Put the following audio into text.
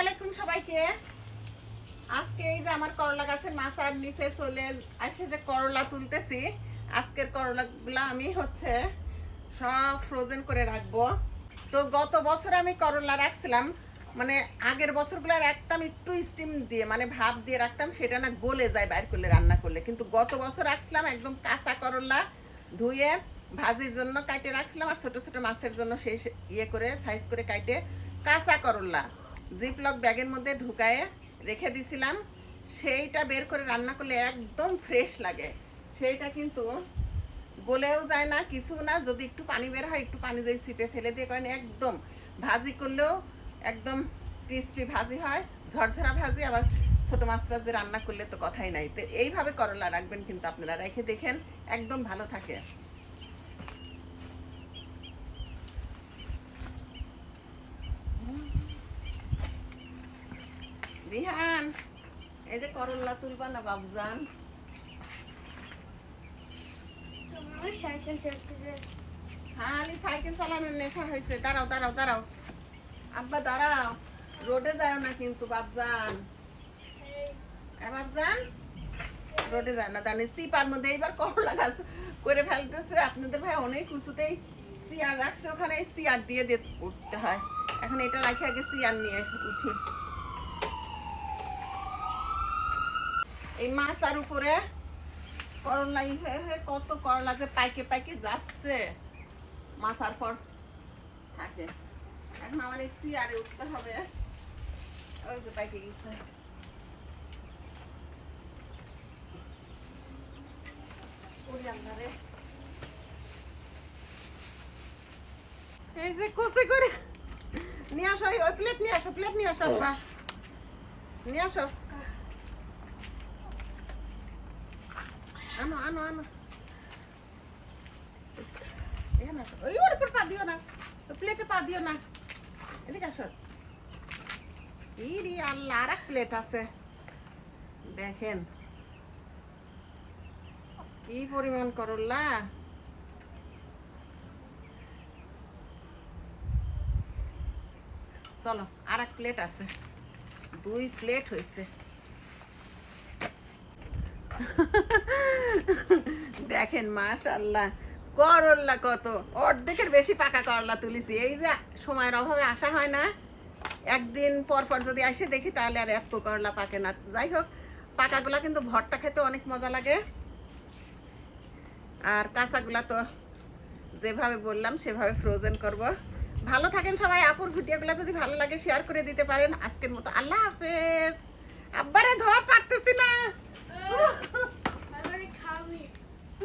আলাইকুম সবাইকে। আজকে এই যে আমার করলা গাছের মাথার নিচে চলে আসে যে করলা তুলতেছি, আজকের করলাগুলো আমি হচ্ছে সব ফ্রোজেন করে রাখব। তো গত বছর আমি করলা রাখছিলাম মানে আগের বছরগুলো রাখতাম একটু স্টিম দিয়ে মানে ভাপ দিয়ে রাখতাম, সেটা না গলে যায় বাইর করলে, রান্না করলে। কিন্তু গত বছর রাখছিলাম একদম কাঁচা করলা ধুয়ে ভাজির জন্য কাটে রাখছিলাম, আর ছোট ছোট মাছের জন্য সেই ইয়ে করে সাইজ করে কাটে কাঁচা করলা। জিপলক ব্যাগের মধ্যে ঢুকায়ে রেখে দিছিলাম। সেইটা বের করে রান্না করলে একদম ফ্রেশ লাগে। সেইটা কিন্তু গলেও যায় না কিছু না। যদি একটু পানি বের হয়, একটু পানি যদি সিপে ফেলে দিয়ে করেন, একদম ভাজি করলেও একদম ক্রিস্পি ভাজি হয়। ঝরঝরা ভাজি, আবার ছোটো মাছটা যে রান্না করলে তো কথাই নাই। তো এইভাবে করলা রাখবেন কিন্তু আপনারা। রেখে দেখেন, একদম ভালো থাকে। বিহান এই যে করলা তুলবা না বাবজান? সাইকেল খালি সাইকেল চালানোর নেশা হয়েছে। দাঁড়াও দাঁড়াও দাঁড়াও। আব্বা দাঁড়াও। রোডে যাও না কিন্তু বাবজান। রোডে না সিপার মধ্যে এইবার করলা গাছ করে ফেলতেছে। আপনাদের ভাই অনেক উঁচুতেই চেয়ার রাখছে। ওখানে চেয়ার দিয়ে দিয়ে উঠতে হয়। এখন এটা রাখি আগে চেয়ার নিয়ে উঠি। এই মাছ আর উপরে করলা হয়ে হয়ে কত করলা যে পাইকে পাইকে যাচ্ছে। মাথার পর থাকে। এখন আমার এই চেয়ারে উঠতে হবে। ওই যে পাইকে গেছে। এই যে কষে করে নিয়ে আসো ওই- প্লেট নিয়ে আসো প্লেট নিয়ে আসো নিয়ে আসো। আনো আনো আনো এখানে আসো ওই ওর উপর পা দিও না প্লেটে পা দিও না এদিকে আসো ইরি আল্লাহ আর এক প্লেট আছে দেখেন। কি পরিমাণ করল্লা চলো আর এক প্লেট আছে। দুই প্লেট হয়েছে দেখেন মাশাল্লাহ করল্লা কত। অর্ধেকের বেশি পাকা করলা তুলিছি। এই যে সময়ের অভাবে আসা হয় না। একদিন পর পর যদি আসে দেখি, তাহলে আর এত করলা পাকে না। যাই হোক, পাকাগুলা কিন্তু ভর্তা খেতে অনেক মজা লাগে। আর কাঁচাগুলা তো যেভাবে বললাম, সেভাবে ফ্রোজেন করব। ভালো থাকেন সবাই। আপুর ভিডিওগুলো যদি ভালো লাগে শেয়ার করে দিতে পারেন। আজকের মতো আল্লাহ হাফেজ। আব্বারে